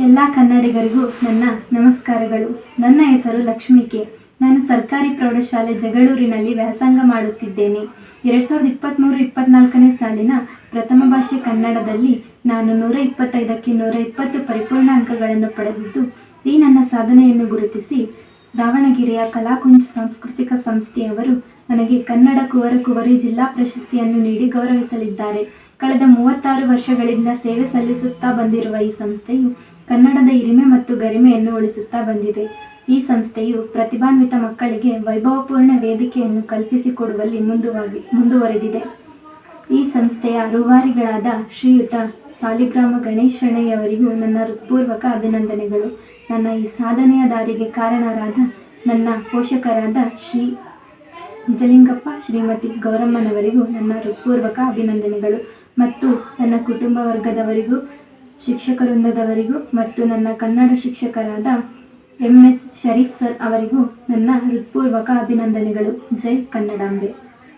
ಎಲ್ಲ ಕನ್ನಡಿಗರಿಗೂ ನನ್ನ ನಮಸ್ಕಾರಗಳು. ನನ್ನ ಹೆಸರು ಲಕ್ಷ್ಮಿ ಕೆ ನಾನು ಸರ್ಕಾರಿ ಪ್ರೌಢಶಾಲೆ ಜಗಳೂರಿನಲ್ಲಿ ವ್ಯಾಸಂಗ ಮಾಡುತ್ತಿದ್ದೇನೆ. ಎರಡು ಸಾವಿರದ ಇಪ್ಪತ್ತ್ಮೂರು ಇಪ್ಪತ್ತ್ನಾಲ್ಕನೇ ಸಾಲಿನ ಪ್ರಥಮ ಭಾಷೆ ಕನ್ನಡದಲ್ಲಿ ನಾನು ನೂರ ಇಪ್ಪತ್ತೈದಕ್ಕೆ ನೂರ ಇಪ್ಪತ್ತು ಪರಿಪೂರ್ಣ ಅಂಕಗಳನ್ನು ಪಡೆದಿದ್ದು, ಈ ನನ್ನ ಸಾಧನೆಯನ್ನು ಗುರುತಿಸಿ ದಾವಣಗೆರೆಯ ಕಲಾಕುಂಚ ಸಾಂಸ್ಕೃತಿಕ ಸಂಸ್ಥೆಯವರು ನನಗೆ ಕನ್ನಡ ಕುವರ ಕುವರಿ ಜಿಲ್ಲಾ ಪ್ರಶಸ್ತಿಯನ್ನು ನೀಡಿ ಗೌರವಿಸಲಿದ್ದಾರೆ. ಕಳೆದ ಮೂವತ್ತಾರು ವರ್ಷಗಳಿಂದ ಸೇವೆ ಸಲ್ಲಿಸುತ್ತಾ ಬಂದಿರುವ ಈ ಸಂಸ್ಥೆಯು ಕನ್ನಡದ ಹಿರಿಮೆ ಮತ್ತು ಗರಿಮೆಯನ್ನು ಉಳಿಸುತ್ತಾ ಬಂದಿದೆ. ಈ ಸಂಸ್ಥೆಯು ಪ್ರತಿಭಾನ್ವಿತ ಮಕ್ಕಳಿಗೆ ವೈಭವಪೂರ್ಣ ವೇದಿಕೆಯನ್ನು ಕಲ್ಪಿಸಿಕೊಡುವಲ್ಲಿ ಮುಂದುವಾಗಿ, ಮುಂದುವರೆದಿದೆ. ಈ ಸಂಸ್ಥೆಯ ರೂವಾರಿಗಳಾದ ಶ್ರೀಯುತ ಸಾಲಿಗ್ರಾಮ ಗಣೇಶಣ್ಣಯ್ಯವರಿಗೂ ನನ್ನ ಹೃತ್ಪೂರ್ವಕ ಅಭಿನಂದನೆಗಳು. ನನ್ನ ಈ ಸಾಧನೆಯ ದಾರಿಗೆ ಕಾರಣರಾದ ನನ್ನ ಪೋಷಕರಾದ ಶ್ರೀ ನಿಜಲಿಂಗಪ್ಪ, ಶ್ರೀಮತಿ ಗೌರಮ್ಮನವರಿಗೂ ನನ್ನ ಹೃತ್ಪೂರ್ವಕ ಅಭಿನಂದನೆಗಳು ಮತ್ತು ನನ್ನ ಕುಟುಂಬ ವರ್ಗದವರಿಗೂ ಶಿಕ್ಷಕ ವೃಂದದವರಿಗೂ ಮತ್ತು ನನ್ನ ಕನ್ನಡ ಶಿಕ್ಷಕರಾದ ಎಂ ಎಸ್ ಶರೀಫ್ ಸರ್ ಅವರಿಗೂ ನನ್ನ ಹೃತ್ಪೂರ್ವಕ ಅಭಿನಂದನೆಗಳು. ಜೈ ಕನ್ನಡಾಂಬೆ.